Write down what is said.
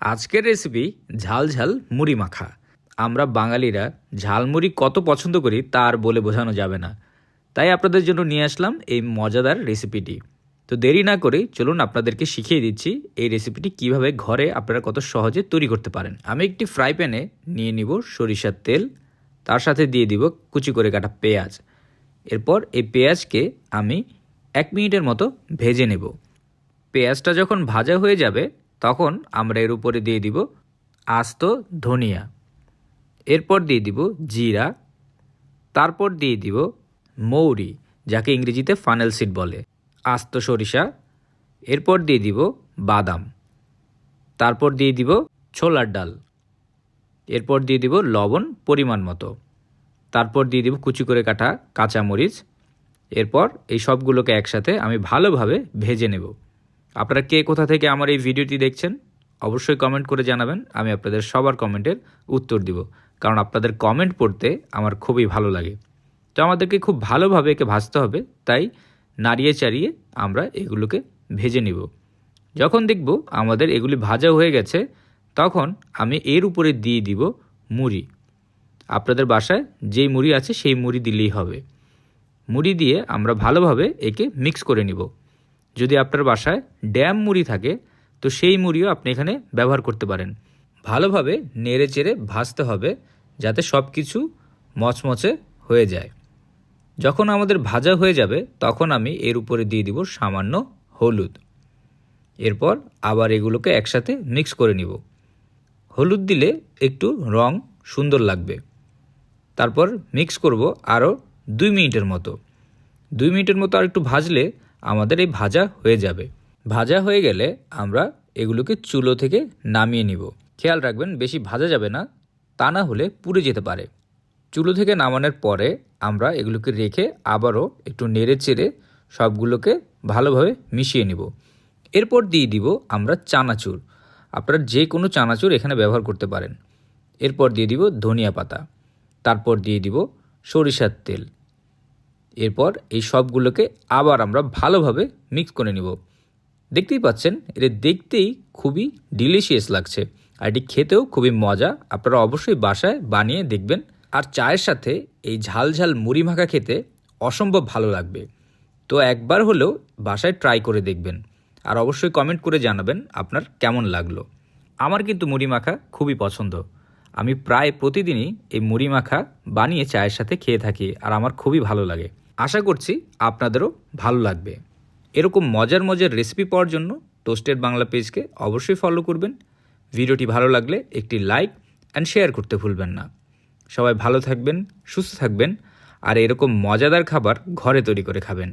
আজকের রেসিপি ঝাল ঝাল মুড়ি মাখা। আমরা বাঙালিরা ঝালমুড়ি কত পছন্দ করি তা আর বলে বোঝানো যাবে না। তাই আপনাদের জন্য নিয়ে আসলাম এই মজাদার রেসিপিটি তো দেরি না করে চলুন আপনাদেরকে শিখিয়ে দিচ্ছি এই রেসিপিটি কীভাবে ঘরে আপনারা কত সহজে তৈরি করতে পারেন। আমি একটি ফ্রাই প্যানে নিয়ে নিব সরিষার তেল, তার সাথে দিয়ে দিব কুচি করে কাটা পেঁয়াজ। এরপর এই পেঁয়াজকে আমি এক মিনিটের মতো ভেজে নেব। পেঁয়াজটা যখন ভাজা হয়ে যাবে তখন আমরা এর উপরে দিয়ে দিব আস্ত ধনিয়া। এরপর দিয়ে দিব জিরা। তারপর দিয়ে দিব মৌরি, যাকে ইংরেজিতে ফানেল সিড বলে, আস্ত সরিষা। এরপর দিয়ে দিব বাদাম। তারপর দিয়ে দিব ছোলার ডাল। এরপর দিয়ে দিব লবণ পরিমাণ মতো। তারপর দিয়ে দিব কুচি করে কাটা কাঁচামরিচ। এরপর এই সবগুলোকে একসাথে আমি ভালোভাবে ভেজে নেব। আপনারা কে কোথা থেকে আমার এই ভিডিওটি দেখছেন, অবশ্যই কমেন্ট করে জানাবেন, আমি আপনাদের সবার কমেন্টের উত্তর দিব। কারণ আপনাদের কমেন্ট পড়তে আমার খুবই ভালো লাগে। তো আমাদেরকে খুব ভালোভাবে একে ভাজতে হবে, তাই নাড়িয়ে চাড়িয়ে আমরা এগুলোকে ভেজে নিব। যখন দেখব আমাদের এগুলি ভাজা হয়ে গেছে, তখন আমি এর উপরে দিয়ে দিব মুড়ি। আপনাদের বাসায় যেই মুড়ি আছে, সেই মুড়ি দিলেই হবে। মুড়ি দিয়ে আমরা ভালোভাবে একে মিক্স করে নিব। যদি আপনার বাসায় ড্যাম মুড়ি থাকে, তো সেই মুড়িও আপনি এখানে ব্যবহার করতে পারেন। ভালোভাবে নেড়ে চেড়ে ভাজতে হবে, যাতে সব কিছু মচমচে হয়ে যায়। যখন আমাদের ভাজা হয়ে যাবে, তখন আমি এর উপরে দিয়ে দিব সামান্য হলুদ। এরপর আবার এগুলোকে একসাথে মিক্স করে নিব। হলুদ দিলে একটু রং সুন্দর লাগবে। তারপর মিক্স করব আরও দুই মিনিটের মতো। দুই মিনিটের মতো আর একটু ভাজলে আমাদের এই ভাজা হয়ে যাবে। ভাজা হয়ে গেলে আমরা এগুলোকে চুলো থেকে নামিয়ে নিব। খেয়াল রাখবেন, বেশি ভাজা যাবে না, তা না হলে পুড়ে যেতে পারে। চুলো থেকে নামানোর পরে আমরা এগুলোকে রেখে আবারও একটু নেড়ে চেড়ে সবগুলোকে ভালোভাবে মিশিয়ে নিব। এরপর দিয়ে দিব আমরা চানাচুর। আপনারা যে কোনো চানাচুর এখানে ব্যবহার করতে পারেন। এরপর দিয়ে দিব ধনিয়া পাতা। তারপর দিয়ে দিব সরিষার তেল। এরপর এই সবগুলোকে আবার আমরা ভালোভাবে মিক্স করে নিব। দেখতেই পাচ্ছেন, এটা দেখতেই খুবই ডিলিশিয়াস লাগছে। আর এটি খেতেও খুবই মজা। আপনারা অবশ্যই বাসায় বানিয়ে দেখবেন। আর চায়ের সাথে এই ঝাল ঝাল মুড়ি মাখা খেতে অসম্ভব ভালো লাগবে। তো একবার হলেও বাসায় ট্রাই করে দেখবেন। আর অবশ্যই কমেন্ট করে জানাবেন আপনার কেমন লাগল। আমার কিন্তু মুড়ি মাখা খুবই পছন্দ। আমি প্রায় প্রতিদিনই এই মুড়ি মাখা বানিয়ে চায়ের সাথে খেয়ে থাকি। আর আমার খুবই ভালো লাগে। আশা করছি আপনাদেরও ভালো লাগবে। এরকম মজার মজার রেসিপি পাওয়ার জন্য টোস্টেড বাংলা পেজকে অবশ্যই ফলো করবেন। ভিডিওটি ভালো লাগলে একটি লাইক অ্যান্ড শেয়ার করতে ভুলবেন না। সবাই ভালো থাকবেন, সুস্থ থাকবেন আর এরকম মজাদার খাবার ঘরে তৈরি করে খাবেন।